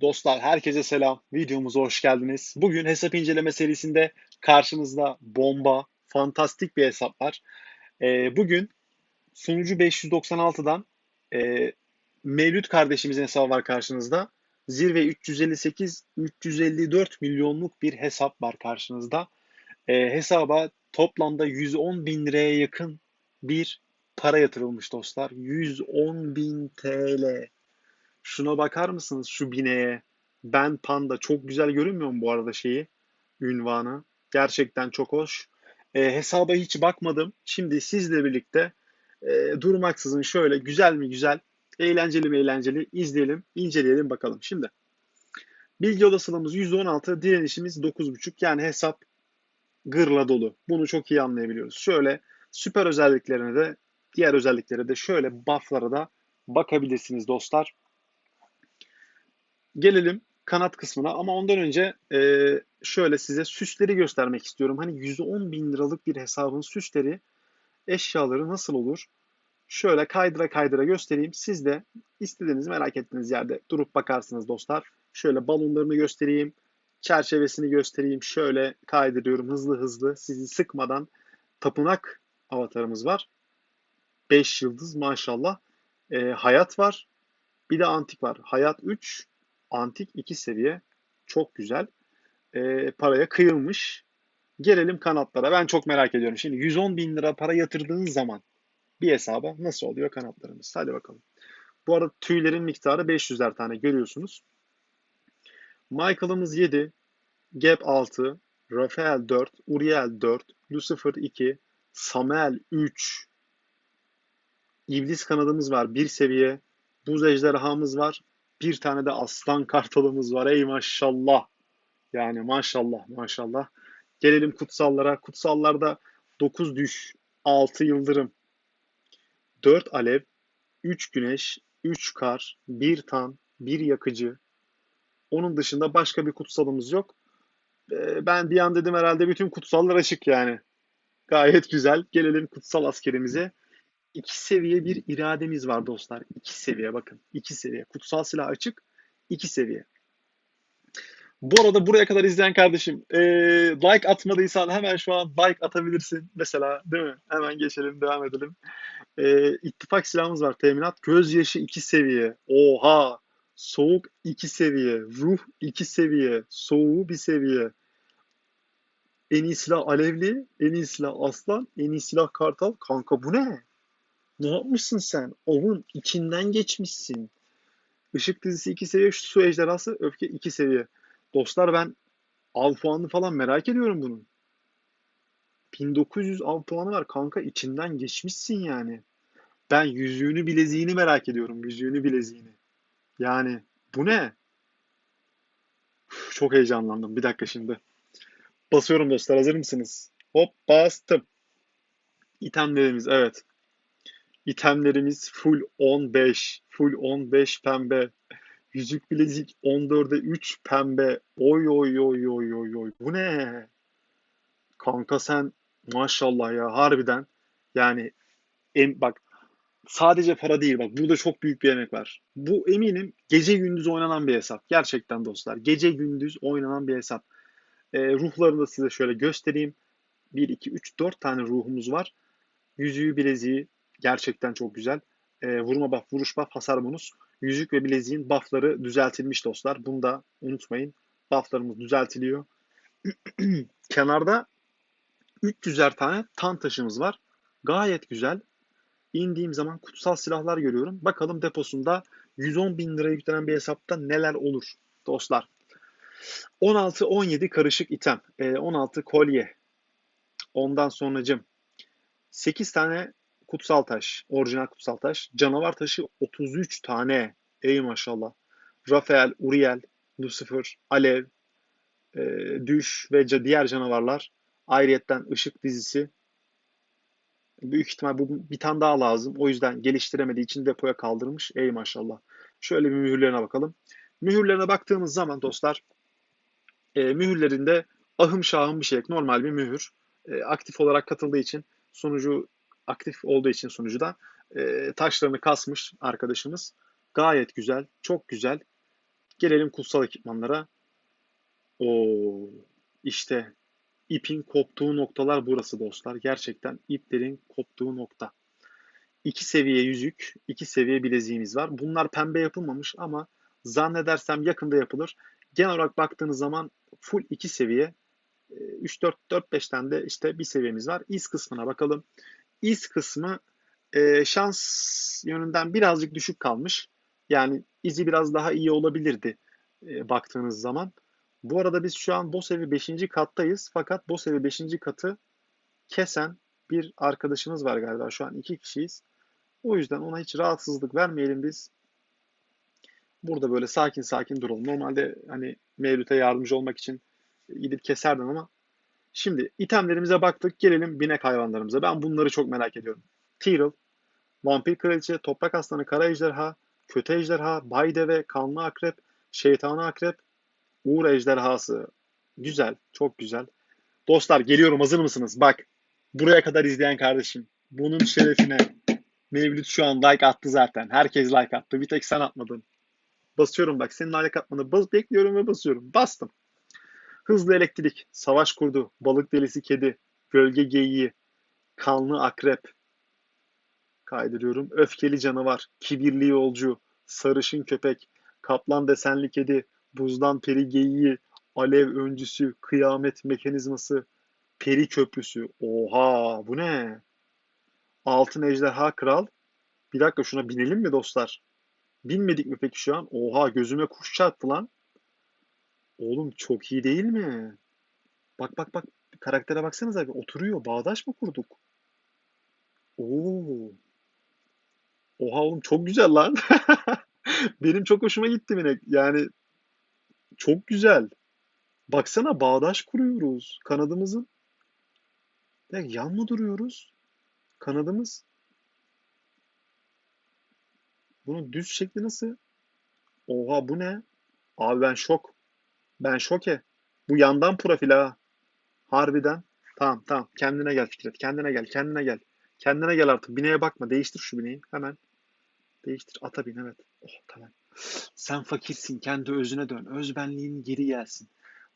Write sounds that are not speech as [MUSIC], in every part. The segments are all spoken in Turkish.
Dostlar herkese selam. Videomuza hoş geldiniz. Bugün hesap inceleme serisinde karşınızda bomba, fantastik bir hesap var. Ee, bugün sunucu 596'dan e, Mevlüt kardeşimizin hesabı var karşınızda. Zirve 358 354 milyonluk bir hesap var karşınızda. Ee, hesaba toplamda 110 bin liraya yakın bir para yatırılmış dostlar. 110 bin TL. Şuna bakar mısınız şu bineğe? Ben Panda. Çok güzel görünmüyor mu bu arada şeyi? Ünvanı. Gerçekten çok hoş. E, hesaba hiç bakmadım. Şimdi sizle birlikte e, durmaksızın şöyle güzel mi güzel, eğlenceli mi eğlenceli izleyelim, inceleyelim bakalım. Şimdi bilgi olasılığımız %16, direnişimiz 9.5 yani hesap gırla dolu. Bunu çok iyi anlayabiliyoruz. Şöyle süper özelliklerine de diğer özelliklere de şöyle buff'lara da bakabilirsiniz dostlar. Gelelim kanat kısmına ama ondan önce e, şöyle size süsleri göstermek istiyorum. Hani 110 bin liralık bir hesabın süsleri eşyaları nasıl olur? Şöyle kaydıra kaydıra göstereyim. Siz de istediğiniz merak ettiğiniz yerde durup bakarsınız dostlar. Şöyle balonlarını göstereyim. Çerçevesini göstereyim. Şöyle kaydırıyorum hızlı hızlı. Sizi sıkmadan tapınak avatarımız var. 5 yıldız maşallah. E, hayat var. Bir de antik var. Hayat 3, antik 2 seviye. Çok güzel. E, paraya kıyılmış. Gelelim kanatlara. Ben çok merak ediyorum. Şimdi 110 bin lira para yatırdığın zaman bir hesaba nasıl oluyor kanatlarımız? Hadi bakalım. Bu arada tüylerin miktarı 500'er tane görüyorsunuz. Michael'ımız 7, Gap 6, Rafael 4, Uriel 4, Lucifer 2, Samuel 3, İblis kanadımız var 1 seviye, Buz ejderhamız var, bir tane de aslan kartalımız var. Ey maşallah. Yani maşallah maşallah. Gelelim kutsallara. Kutsallarda 9 düş, 6 yıldırım, 4 alev, 3 güneş, 3 kar, 1 tan, 1 yakıcı. Onun dışında başka bir kutsalımız yok. Ee, ben bir an dedim herhalde bütün kutsallar açık yani. Gayet güzel. Gelelim kutsal askerimize. İki seviye bir irademiz var dostlar. İki seviye bakın. İki seviye. Kutsal silah açık. iki seviye. Bu arada buraya kadar izleyen kardeşim e, like atmadıysan hemen şu an like atabilirsin. Mesela değil mi? Hemen geçelim devam edelim. E, ittifak silahımız var teminat. Gözyaşı iki seviye. Oha! Soğuk iki seviye. Ruh iki seviye. Soğuğu bir seviye. En iyi silah alevli. En iyi silah aslan. En iyi silah kartal. Kanka bu ne? Ne yapmışsın sen? Ovun içinden geçmişsin. Işık dizisi 2 seviye, su ejderhası öfke 2 seviye. Dostlar ben av puanını falan merak ediyorum bunun. 1900 av puanı var kanka içinden geçmişsin yani. Ben yüzüğünü bileziğini merak ediyorum. Yüzüğünü bileziğini. Yani bu ne? Uf, çok heyecanlandım. Bir dakika şimdi. Basıyorum dostlar hazır mısınız? Hop bastım. İtemlerimiz evet. İtemlerimiz full 15. Full 15 pembe. Yüzük bilezik 14'e 3 pembe. Oy oy oy oy oy oy. Bu ne? Kanka sen maşallah ya harbiden. Yani em, bak sadece para değil bak burada çok büyük bir emek var. Bu eminim gece gündüz oynanan bir hesap. Gerçekten dostlar. Gece gündüz oynanan bir hesap. E, ruhlarını da size şöyle göstereyim. 1, 2, 3, 4 tane ruhumuz var. Yüzüğü, bileziği, Gerçekten çok güzel. E, vurma buff, vuruş buff, hasar bonus. Yüzük ve bileziğin buffları düzeltilmiş dostlar. Bunu da unutmayın. Bufflarımız düzeltiliyor. [CLEARS THROAT] Kenarda 300'er tane tan taşımız var. Gayet güzel. İndiğim zaman kutsal silahlar görüyorum. Bakalım deposunda 110 bin liraya yüklenen bir hesapta neler olur dostlar. 16-17 karışık item. E, 16 kolye. Ondan sonracım 8 tane kutsal taş, orijinal kutsal taş. Canavar taşı 33 tane. Ey maşallah. Rafael, Uriel, Lucifer, Alev, e, Düş ve diğer canavarlar. Ayrıyetten ışık dizisi. Büyük ihtimal bu bir tane daha lazım. O yüzden geliştiremediği için depoya kaldırmış. Ey maşallah. Şöyle bir mühürlerine bakalım. Mühürlerine baktığımız zaman dostlar e, mühürlerinde ahım şahım bir şey. Normal bir mühür. E, aktif olarak katıldığı için sunucu aktif olduğu için sunucuda e, taşlarını kasmış arkadaşımız. Gayet güzel, çok güzel. Gelelim kutsal ekipmanlara. Oo, işte ipin koptuğu noktalar burası dostlar. Gerçekten iplerin koptuğu nokta. İki seviye yüzük, iki seviye bileziğimiz var. Bunlar pembe yapılmamış ama zannedersem yakında yapılır. Genel olarak baktığınız zaman full iki seviye. 3 4 4 5 tane de işte bir seviyemiz var. İz kısmına bakalım. İz kısmı e, şans yönünden birazcık düşük kalmış. Yani izi biraz daha iyi olabilirdi e, baktığınız zaman. Bu arada biz şu an boss evi 5. kattayız. Fakat boss evi 5. katı kesen bir arkadaşımız var galiba. Şu an iki kişiyiz. O yüzden ona hiç rahatsızlık vermeyelim biz. Burada böyle sakin sakin duralım. Normalde hani Mevlüt'e yardımcı olmak için gidip keserdim ama şimdi itemlerimize baktık. Gelelim binek hayvanlarımıza. Ben bunları çok merak ediyorum. Tyrell, Vampir Kraliçe, Toprak Aslanı, Kara Ejderha, Kötü Ejderha, Baydeve, Kanlı Akrep, Şeytanı Akrep, Uğur Ejderhası. Güzel, çok güzel. Dostlar geliyorum hazır mısınız? Bak buraya kadar izleyen kardeşim. Bunun şerefine Mevlüt şu an like attı zaten. Herkes like attı. Bir tek sen atmadın. Basıyorum bak. Senin like atmanı bas bekliyorum ve basıyorum. Bastım. Hızlı elektrik, savaş kurdu, balık delisi kedi, gölge geyiği, kanlı akrep. Kaydırıyorum. Öfkeli canavar, kibirli yolcu, sarışın köpek, kaplan desenli kedi, buzdan peri geyiği, alev öncüsü, kıyamet mekanizması, peri köprüsü. Oha bu ne? Altın ejderha kral. Bir dakika şuna binelim mi dostlar? Binmedik mi peki şu an? Oha gözüme kuş çarptı lan. Oğlum çok iyi değil mi? Bak bak bak karaktere baksanıza abi oturuyor. Bağdaş mı kurduk? Oo. Oha oğlum çok güzel lan. [LAUGHS] Benim çok hoşuma gitti minik. Yani çok güzel. Baksana bağdaş kuruyoruz. Kanadımızın ya yan mı duruyoruz? Kanadımız bunun düz şekli nasıl? Oha bu ne? Abi ben şok. Ben şoke. Bu yandan profil ha. Harbiden. Tamam tamam. Kendine gel Fikret. Kendine gel. Kendine gel. Kendine gel artık. Bineğe bakma. Değiştir şu bineği. Hemen. Değiştir. Ata bin evet. Oh tamam. Sen fakirsin. Kendi özüne dön. Özbenliğin geri gelsin.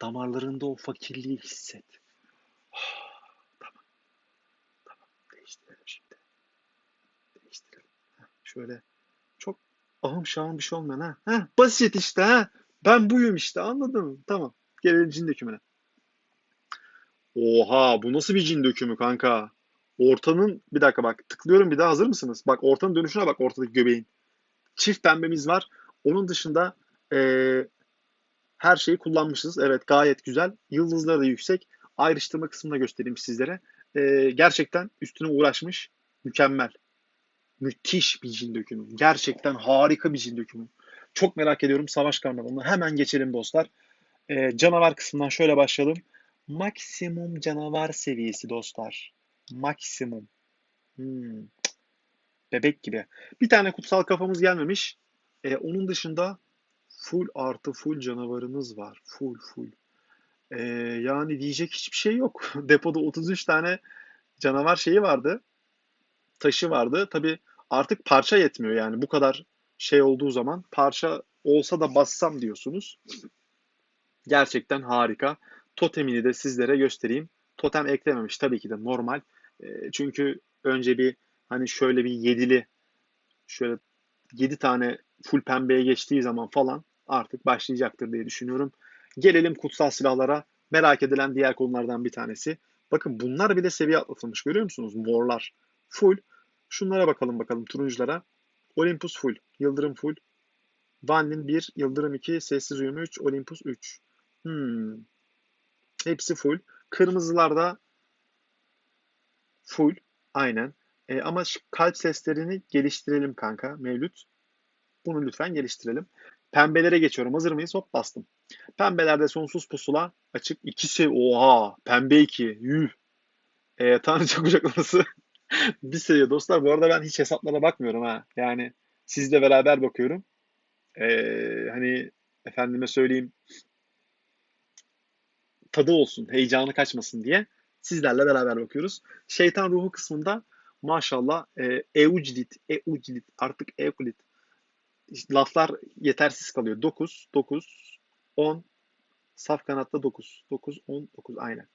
Damarlarında o fakirliği hisset. Oh, tamam. Tamam. Değiştirelim şimdi. Değiştirelim. Heh, şöyle. Çok ahım şahım bir şey olmayan ha. Heh, basit işte ha. Ben buyum işte anladın mı? Tamam. Gelelim cin dökümüne. Oha bu nasıl bir cin dökümü kanka? Ortanın bir dakika bak tıklıyorum bir daha hazır mısınız? Bak ortanın dönüşüne bak ortadaki göbeğin. Çift pembemiz var. Onun dışında ee, her şeyi kullanmışız. Evet gayet güzel. Yıldızları da yüksek. Ayrıştırma kısmını göstereyim sizlere. E, gerçekten üstüne uğraşmış. Mükemmel. Müthiş bir cin dökümü. Gerçekten harika bir cin dökümü. Çok merak ediyorum savaş karnavalını. Hemen geçelim dostlar. E, canavar kısmından şöyle başlayalım. Maksimum canavar seviyesi dostlar. Maksimum. Hmm. Bebek gibi. Bir tane kutsal kafamız gelmemiş. E, onun dışında full artı full canavarımız var. Full full. E, yani diyecek hiçbir şey yok. [LAUGHS] Depoda 33 tane canavar şeyi vardı. Taşı vardı. Tabi artık parça yetmiyor yani bu kadar şey olduğu zaman parça olsa da bassam diyorsunuz. Gerçekten harika. Totemini de sizlere göstereyim. Totem eklememiş tabii ki de normal. E, çünkü önce bir hani şöyle bir yedili şöyle 7 tane full pembeye geçtiği zaman falan artık başlayacaktır diye düşünüyorum. Gelelim kutsal silahlara. Merak edilen diğer konulardan bir tanesi. Bakın bunlar bile seviye atlatılmış görüyor musunuz? Morlar full. Şunlara bakalım bakalım turunculara. Olympus full. Yıldırım full. Vanlin 1, Yıldırım 2, Sessiz Uyum 3, Olympus 3. Hmm. Hepsi full. Kırmızılarda full. Aynen. E, ama kalp seslerini geliştirelim kanka Mevlüt. Bunu lütfen geliştirelim. Pembelere geçiyorum. Hazır mıyız? Hop bastım. Pembelerde sonsuz pusula açık. 2 sev. Oha. Pembe 2. Yuh. E, Tanrıça kucaklaması. [LAUGHS] bir seviye dostlar. Bu arada ben hiç hesaplara bakmıyorum ha. Yani sizle beraber bakıyorum. E, hani efendime söyleyeyim tadı olsun, heyecanı kaçmasın diye sizlerle beraber bakıyoruz. Şeytan ruhu kısmında maşallah e, Euclid, Euclid artık Euclid laflar yetersiz kalıyor. 9, 9, 10, saf kanatta 9, 9, 10, 9 aynen.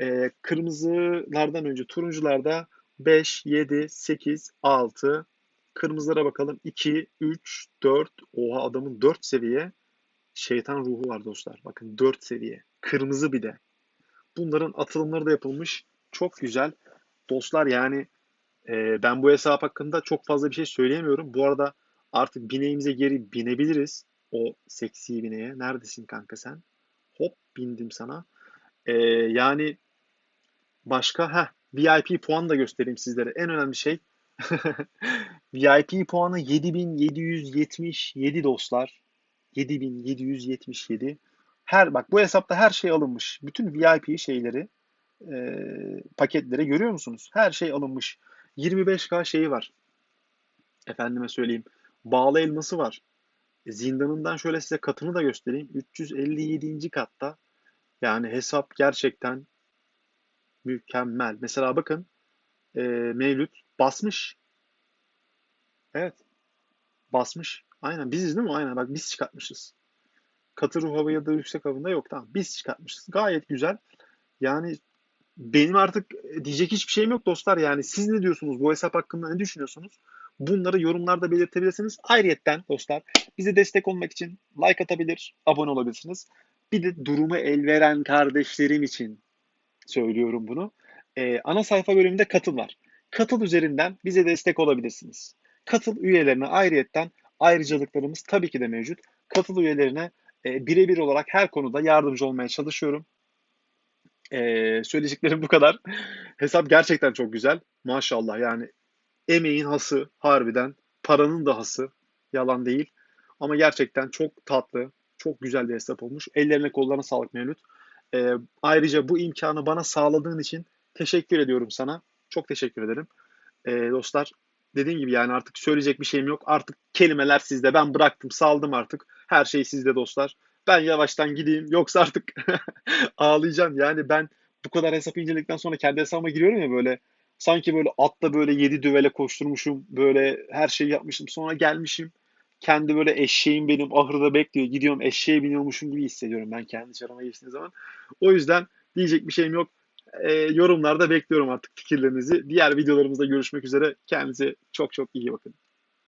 Ee, kırmızılardan önce turuncularda 5, 7, 8, 6. Kırmızılara bakalım. 2, 3, 4. Oha adamın 4 seviye şeytan ruhu var dostlar. Bakın 4 seviye. Kırmızı bir de. Bunların atılımları da yapılmış. Çok güzel. Dostlar yani e, ben bu hesap hakkında çok fazla bir şey söyleyemiyorum. Bu arada artık bineğimize geri binebiliriz. O seksi bineğe. Neredesin kanka sen? Hop bindim sana. E, yani başka ha VIP puan da göstereyim sizlere. En önemli şey [LAUGHS] VIP puanı 7777 dostlar. 7777. Her bak bu hesapta her şey alınmış. Bütün VIP şeyleri e, paketleri görüyor musunuz? Her şey alınmış. 25k şeyi var. Efendime söyleyeyim. Bağlı elması var. Zindanından şöyle size katını da göstereyim. 357. katta. Yani hesap gerçekten mükemmel. Mesela bakın e, Mevlüt basmış. Evet. Basmış. Aynen biziz değil mi? Aynen bak biz çıkartmışız. Katı ruh hava ya da yüksek havında yok. Tamam biz çıkartmışız. Gayet güzel. Yani benim artık diyecek hiçbir şeyim yok dostlar. Yani siz ne diyorsunuz? Bu hesap hakkında ne düşünüyorsunuz? Bunları yorumlarda belirtebilirsiniz. Ayrıyetten dostlar bize destek olmak için like atabilir, abone olabilirsiniz. Bir de durumu el veren kardeşlerim için söylüyorum bunu. Ee, ana sayfa bölümünde katıl var. Katıl üzerinden bize destek olabilirsiniz. Katıl üyelerine ayrıyetten ayrıcalıklarımız tabii ki de mevcut. Katıl üyelerine e, birebir olarak her konuda yardımcı olmaya çalışıyorum. Ee, söyleyeceklerim bu kadar. [LAUGHS] Hesap gerçekten çok güzel. Maşallah yani emeğin hası harbiden. Paranın da hası. Yalan değil. Ama gerçekten çok tatlı, çok güzel bir hesap olmuş. Ellerine kollarına sağlık Mevlüt. Ee, ayrıca bu imkanı bana sağladığın için teşekkür ediyorum sana. Çok teşekkür ederim. Ee, dostlar dediğim gibi yani artık söyleyecek bir şeyim yok. Artık kelimeler sizde. Ben bıraktım, saldım artık. Her şey sizde dostlar. Ben yavaştan gideyim. Yoksa artık [LAUGHS] ağlayacağım. Yani ben bu kadar hesap inceledikten sonra kendi hesabıma giriyorum ya böyle. Sanki böyle atla böyle yedi düvele koşturmuşum. Böyle her şeyi yapmışım. Sonra gelmişim. Kendi böyle eşeğim benim ahırda bekliyor. Gidiyorum eşeğe biniyormuşum gibi hissediyorum ben kendi çarama geçtiğim zaman. O yüzden diyecek bir şeyim yok. E, yorumlarda bekliyorum artık fikirlerinizi. Diğer videolarımızda görüşmek üzere. Kendinize çok çok iyi bakın.